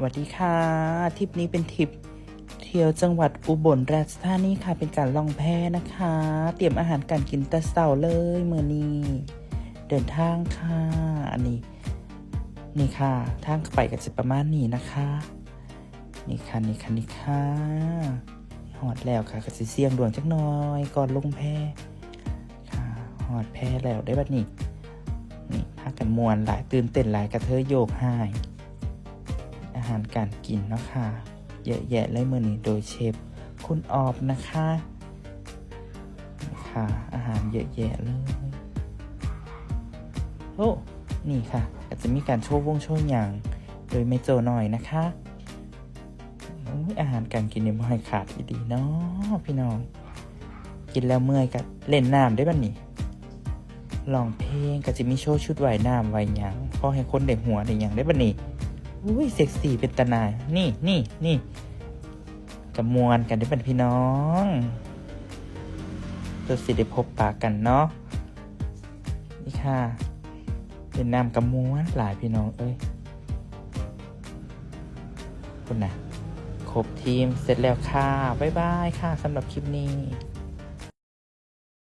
สวัสดีค่ะทริปนี้เป็นทริปเที่ยวจังหวัดอุบลราชธานีค่ะ เป็นการล่องแพนะคะ เตรียมอาหารการกินต่เช้าเลยเมื่อนี้ เดินทางค่ะ อันนี้นี่ค่ะ ทางไปกันจะประมาณนี้นะคะ นี่ค่ะนี่ค่ะนี่ค่ะหอดแล้วค่ะก็สิเสี่ยงดวงจักน่อยก่อนลงแพค่ะหอดแพแล้วได้บัดนี้นี่พากันมวนหลายตื่นเต้นหลายกระเทยโยกหาย หารการกินนะคะเยอะแยะเลยมื่อนี้โดยเชฟคุณออบนะคะนี่ค่ะอาหารเยอะแยะเลยโอ้นี่ค่ะก็จะมีการโชว์วงโชว์อย่าง โดยไม่โจหน่อยนะคะอ้ยอาหารการกินเนี่ยไม่ขาดอีดีเนาะพี่น้อง กินแล้วเมื่อยก็เล่นน้ำได้บ้านี่ลองเพลงก็จะมีโชว์ชุดว่ายน้ำว่ายหยังพอให้คนได้หัวได้หยังได้บ้านี่ อุ้ยเซ็กซี่เป็นตนาย นี่นี่นี่กระมวลกันได้เป็นพี่น้องตัวสิได้พบปากกันเนาะนี่ค่ะ เป็นนามกระมวลหลายพี่น้องเอ้ยคุณนะครบทีมเสร็จแล้วค่ะ บ๊ายบายค่ะสำหรับคลิปนี้